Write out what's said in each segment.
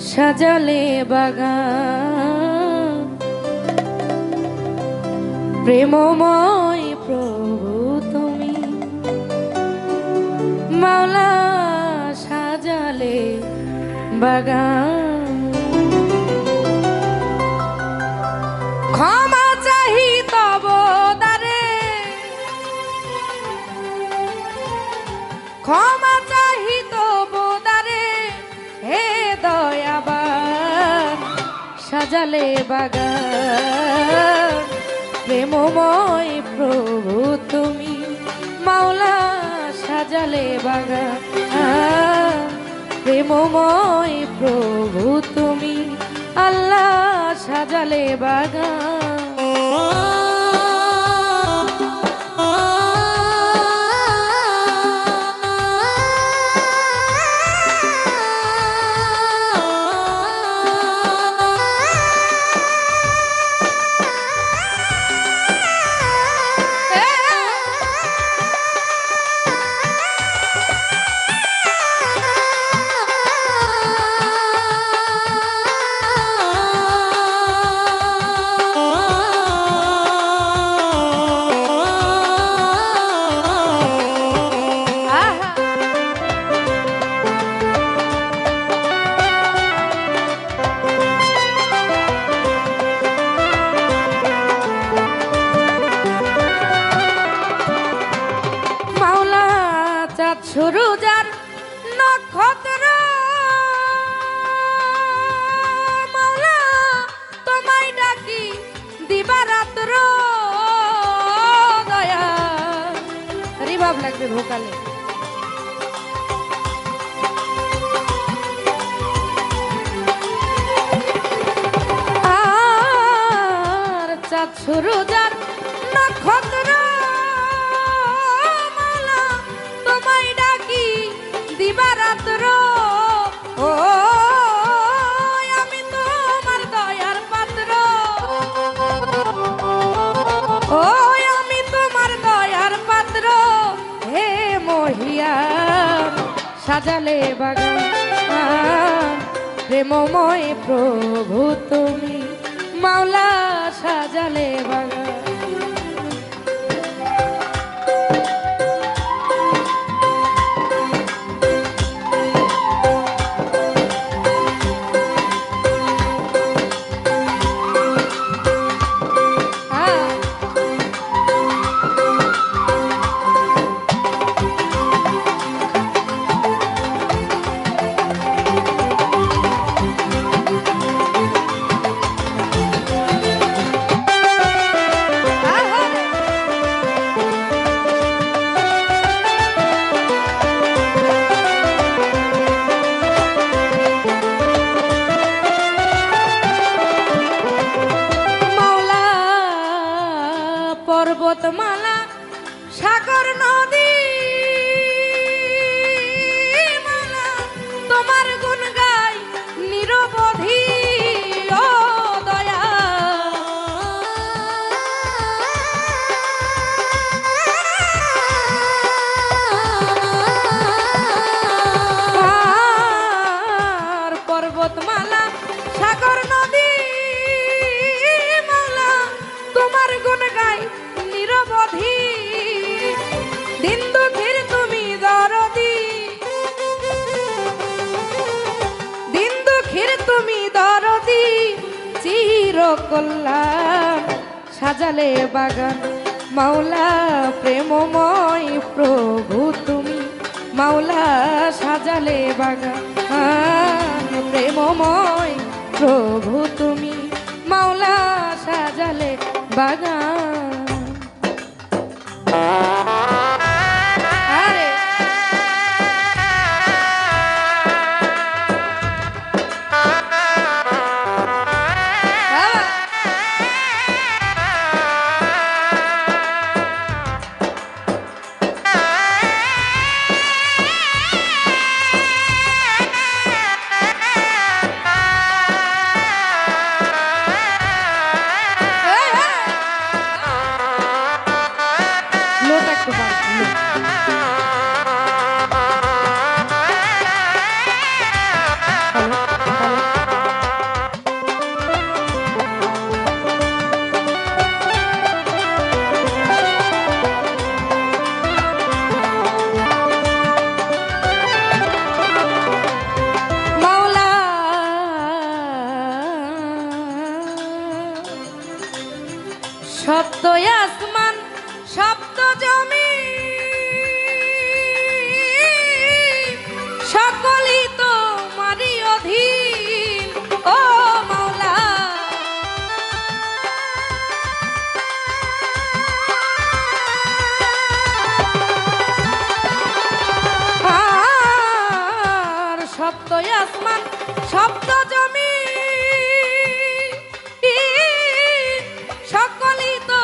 সাজালে বাগান। প্রেমময় প্রভু তুমি। মাওলা সাজালে বাগান। ক্ষমা ক্ষমা চাহি তব হে দয়াবান, সাজালে বাগান। প্রেমময় প্রভু তুমি, মাওলা, সাজালে বাগান। প্রেমময় প্রভু তুমি, আল্লাহ, সাজালে আহা নক্ষত্র তোমায় ডাকি দিবারাত্র। ও, আমি তোমার দয়ার পাত্র। ও, আমি তোমার দয়ার পাত্র। হে মহিয়ার সাজালে বাগান, প্রেমময় প্রভু তুমি। মাওলা সাজালে বাগান। পর্বতমালা সাগর নদী সাজালে বাগান। মাওলা প্রেমময় প্রভু তুমি। মাওলা সাজালে বাগান। প্রেমময় প্রভু তুমি। মাওলা সাজালে বাগান। সপ্ত আসমান, সপ্ত জমি। সকলই তো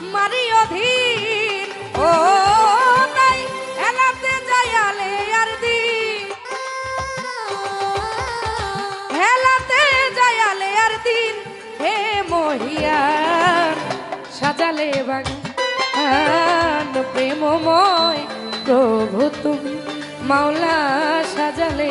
মারি অধীন। ও দিন। হেলাতে হে সাজালে বাগান। প্রেমময় প্রভু তুমি। মাওলা সাজালে।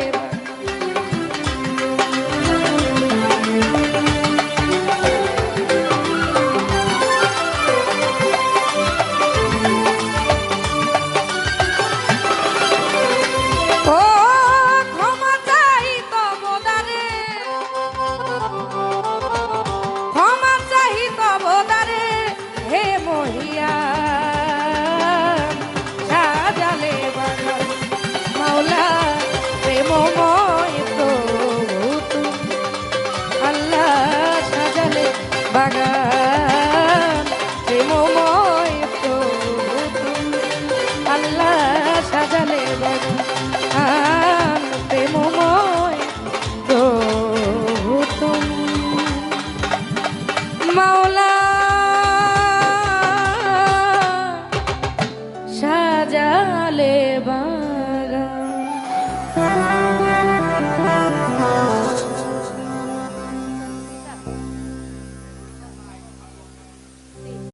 love.